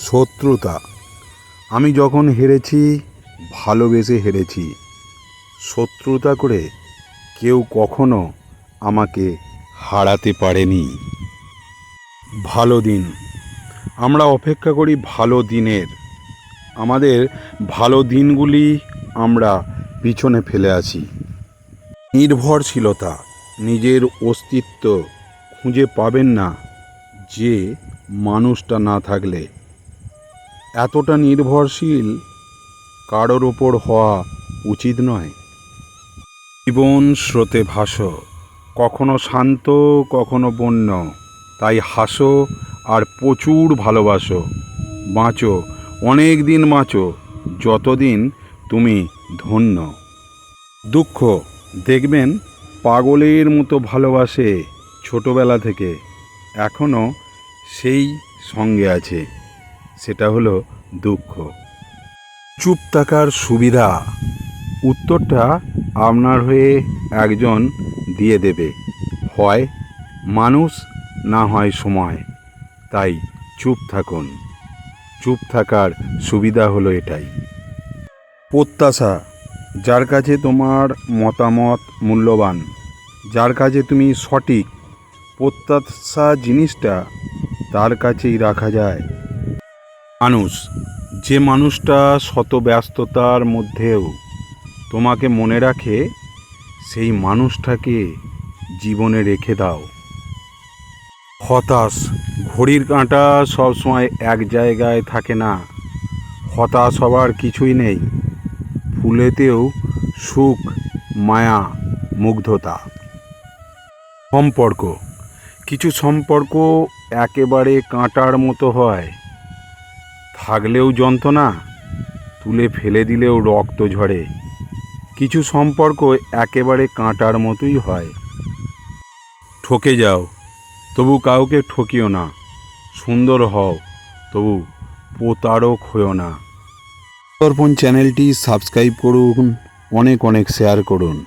শত্রুতা। আমি যখন হেরেছি, ভালোবেসে হেরেছি। শত্রুতা করে কেউ কখনো আমাকে হারাতে পারেনি। ভালো দিন। আমরা অপেক্ষা করি ভালো দিনের। আমাদের ভালো দিনগুলি আমরা পিছনে ফেলে আছি। নির্ভরশীলতা, নিজের অস্তিত্ব খুঁজে পাবেন না যে মানুষটা না থাকলে। এতটা নির্ভরশীল কারোর ওপর হওয়া উচিত নয়। জীবন স্রোতে ভাসো, কখনো শান্ত, কখনো বন্য, তাই হাসো আর প্রচুর ভালোবাসো। বাঁচো অনেক দিন বাঁচো, যতদিন তুমি ধন্য। দুঃখ, দেখবেন, পাগলের মতো ভালোবাসে ছোটবেলা থেকে এখনও সেই সঙ্গে আছে। সেটা হলো দুঃখ। চুপ থাকার সুবিধা। উত্তরটা আপনার হয়ে একজন দিয়ে দেবে। হয় মানুষ না হয় সময়। তাই চুপ থাকুন। চুপ থাকার সুবিধা হলো এটাই। প্রত্যাশা, যার কাছে তোমার মতামত মূল্যবান, যার কাছে তুমি সঠিক, প্রত্যাশা জিনিসটা তার কাছেই রাখা যায়। মানুষ যে মানুষটা শত ব্যস্ততার মধ্যেও তোমাকে মনে রাখে, সেই মানুষটাকে জীবনে রেখে দাও। হতাশ, ঘড়ির কাঁটা সবসময় এক জায়গায় থাকে না। হতাশ হবার কিছুই নেই। ফুলেতেও সুখ, মায়া, মুগ্ধতা। সম্পর্ক, কিছু সম্পর্ক একেবারে কাঁটার মতো হয়। থাকলেও যন্ত্রণা, তুলে ফেলে দিলেও রক্ত ঝরে। কিছু সম্পর্ক একেবারে কাঁটার মতোই হয়। ঠকে যাও, তবু কাউকে ঠকিও না। সুন্দর হও, তবু প্রতারক হও না। দর্পণ চ্যানেলটি সাবস্ক্রাইব করুন, অনেক অনেক শেয়ার করুন।